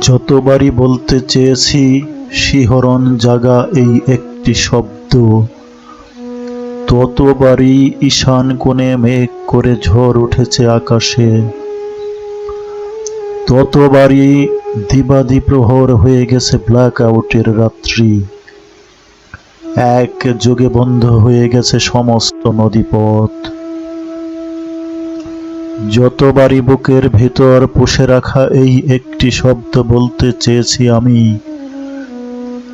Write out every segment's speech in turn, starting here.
যতবারই বলতে চেয়েছি, শিহরণ জাগা এই একটি শব্দ। ততবারই ঈশান কোণে মেঘ করে ঝড় উঠেছে আকাশে। ততবারই দিবাদি প্রহর হয়ে গেছে ব্ল্যাক আউটের রাত্রি। এক যোগে বন্ধ হয়ে গেছে সমস্ত নদীপথ। যতবারই বুকের ভেতর পুষে রাখা এই একটি শব্দ বলতে চেয়েছি আমি,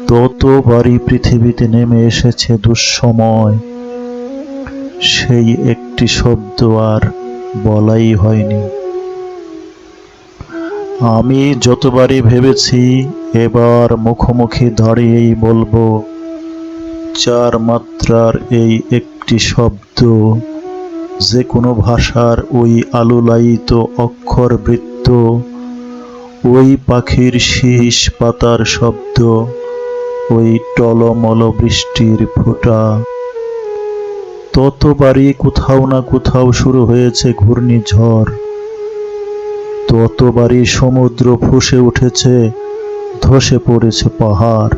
ততবারই পৃথিবীতে নেমে এসেছে দুঃসময়। সেই একটি শব্দ আর বলাই হয়নি। আমি যতবারই ভেবেছি এবার মুখোমুখি দাঁড়িয়েই বলব, চার মাত্রার এই একটি শব্দ যে কোনো ভাষার ওই আলুলায়িত অক্ষর বৃত্ত, ওই পাখির শীষ পাতার শব্দ, ওই টলমল বৃষ্টির ফোঁটা। ততবারই কোথাও না কোথাও শুরু হয়েছে ঘূর্ণিঝড়। ততবারই সমুদ্র ফুসে উঠেছে, ধসে পড়েছে পাহাড়।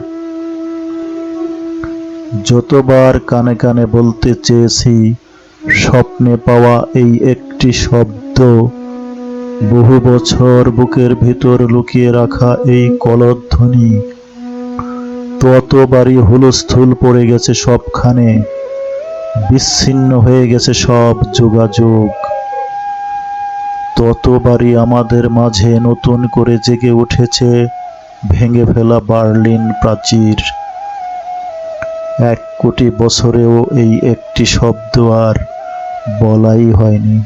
যতবার কানে কানে বলতে চেয়েছি স্বপ্নে পাওয়া এই একটি শব্দ। বহু বছর বুকের ভিতর লুকিয়ে রাখা এই কলধ্বনি। ততবারই হুলস্থুল পড়ে গেছে সবখানে। বিচ্ছিন্ন হয়ে গেছে সব যোগাযোগ। ততবারই আমাদের মাঝে নতুন করে জেগে উঠেছে ভেঙে ফেলা বার্লিন প্রাচীর। এক কোটি বছরেও এই একটি শব্দ আর বলাই হয়নি।